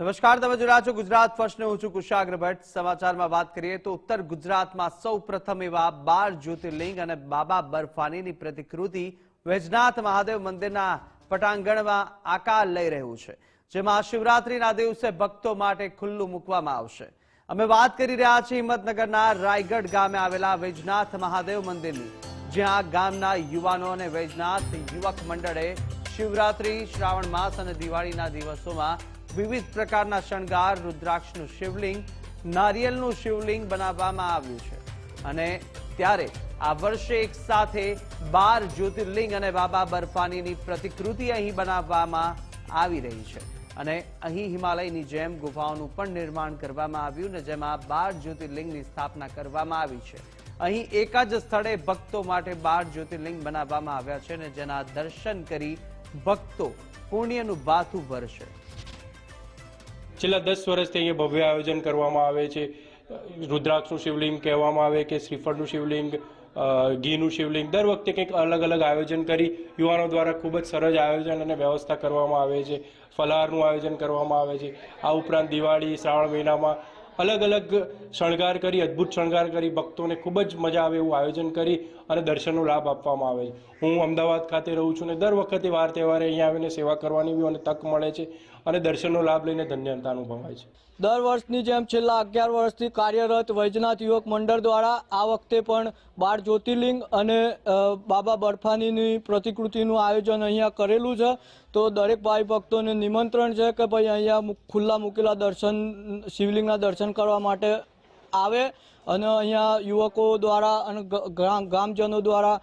નમસ્કાર, તમે જોડા છો ગુજરાત ફર્સ્ટ હું છું કુશાગ્ર ભટ્ટ. સમાચારમાં વાત કરીએ તો ઉત્તર ગુજરાતમાં સૌ પ્રથમ એવા બાર જ્યોતિર્લિંગ અને બાબા બર્ફાનીની પ્રતિકૃતિ વૈજનાથ મહાદેવ મંદિરના પટાંગણમાં આકાર લઈ રહ્યું છે, જેમાં શિવરાત્રીના દિવસે ભક્તો માટે ખુલ્લું મૂકવામાં આવશે. અમે વાત કરી રહ્યા છીએ હિંમતનગરના રાયગઢ ગામે આવેલા વૈજનાથ મહાદેવ મંદિરની, જ્યાં ગામના યુવાનો અને વૈજનાથ યુવક મંડળે શિવરાત્રી, શ્રાવણ માસ અને દિવાળીના દિવસોમાં વિવિધ પ્રકારના શણગાર, રુદ્રાક્ષનું શિવલિંગ, નારિયેલનું શિવલિંગ બનાવવામાં આવ્યું છે. અને ત્યારે આ વર્ષે એક સાથે બાર જ્યોતિર્લિંગ અને બાબા બર્ફાનીની પ્રતિકૃતિ અહીં બનાવવામાં આવી રહી છે. અને અહીં હિમાલયની જેમ ગુફાઓનું પણ નિર્માણ કરવામાં આવ્યું ને જેમાં બાર જ્યોતિર્લિંગની સ્થાપના કરવામાં આવી છે. અહીં એક જ સ્થળે ભક્તો માટે બાર જ્યોતિર્લિંગ બનાવવામાં આવ્યા છે અને જેના દર્શન કરી ભક્તો પુણ્યનું બાથું ભરશે. છેલ્લા દસ વર્ષથી અહીંયા ભવ્ય આયોજન કરવામાં આવે છે. રુદ્રાક્ષનું શિવલિંગ કહેવામાં આવે કે શ્રીફળનું શિવલિંગ ઘીનું શિવલિંગ, દર વખતે કંઈક અલગ અલગ આયોજન કરી યુવાનો દ્વારા ખૂબ જ સરસ આયોજન અને વ્યવસ્થા કરવામાં આવે છે. ફલાહારનું આયોજન કરવામાં આવે છે. આ ઉપરાંત દિવાળી, શ્રાવણ મહિનામાં અલગ અલગ શણગાર કરી, અદ્ભુત શણગાર કરી, ભક્તોને ખૂબ જ મજા આવે એવું આયોજન કરી અને દર્શનનો લાભ આપવામાં આવે છે. હું અમદાવાદ ખાતે રહું છું અને દર વખતે વાર તહેવારે અહીંયા આવીને સેવા કરવાની બી મને તક મળે છે. અને દર્શનનો લાભ લઈને ધન્યતા અનુભવાય છે. દર વર્ષની જેમ છેલ્લા અગિયાર વર્ષથી કાર્યરત વૈજનાથ યુવક મંડળ દ્વારા આ વખતે પણ બાર જ્યોતિર્લિંગ અને બાબા બર્ફાનીની પ્રતિકૃતિનું આયોજન અહીંયા કરેલું છે. તો દરેક ભાઈ ભક્તોને નિમંત્રણ છે કે ભાઈ અહીંયા ખુલ્લા મૂકેલા દર્શન, શિવલિંગના દર્શન કરવા માટે આવે અને અહીંયા યુવકો દ્વારા અને ગ્રામજનો દ્વારા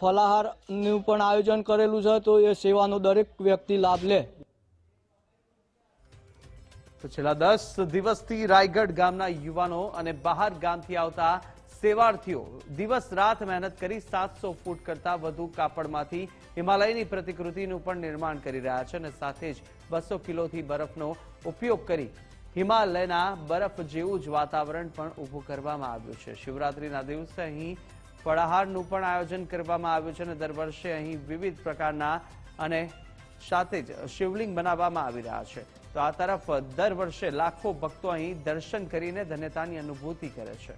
ફલાહારનું પણ આયોજન કરેલું છે. તો એ સેવાનો દરેક વ્યક્તિ લાભ લે. તો છેલ્લા દસ દિવસથી રાયગઢ ગામના યુવાનો અને બહાર ગામથી આવતા સેવાર્થીઓ દિવસ રાત મહેનત કરી સાતસો ફૂટ કરતા વધુ કાપડમાંથી હિમાલયની પ્રતિકૃતિનું પણ નિર્માણ કરી રહ્યા છે અને સાથે જ બસો કિલોથી બરફનો ઉપયોગ કરી હિમાલયના બરફ જેવું જ વાતાવરણ પણ ઊભું કરવામાં આવ્યું છે. શિવરાત્રીના દિવસે અહીં ફળાહારનું પણ આયોજન કરવામાં આવ્યું છે અને દર વર્ષે અહીં વિવિધ પ્રકારના અને સાથે જ શિવલિંગ બનાવવામાં આવી રહ્યા છે. તો આ તરફ દર વર્ષે લાખો ભક્તો અહીં દર્શન કરીને ધન્યતાની અનુભૂતિ કરે છે.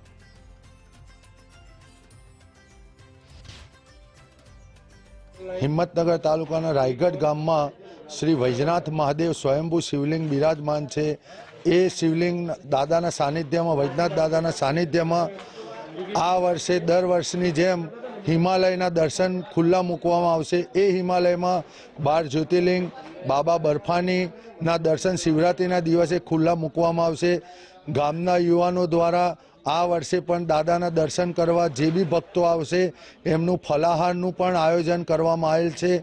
હિંમતનગર તાલુકાના રાયગઢ ગામમાં શ્રી વૈજનાથ મહાદેવ સ્વયંભૂ શિવલિંગ બિરાજમાન છે. એ શિવલિંગ દાદાના સાનિધ્યમાં, વૈજનાથ દાદાના સાનિધ્યમાં આ વર્ષે દર વર્ષની જેમ હિમાલયના દર્શન ખુલ્લા મૂકવામાં આવશે. એ હિમાલયમાં બાર જ્યોતિર્લિંગ, બાબા બર્ફાનીના દર્શન શિવરાત્રિના દિવસે ખુલ્લા મૂકવામાં આવશે. ગામના યુવાનો દ્વારા આ વર્ષે પણ દાદાના દર્શન કરવા જે બી ભક્તો આવશે, એમનું ફલાહારનું પણ આયોજન કરવામાં આવેલ છે.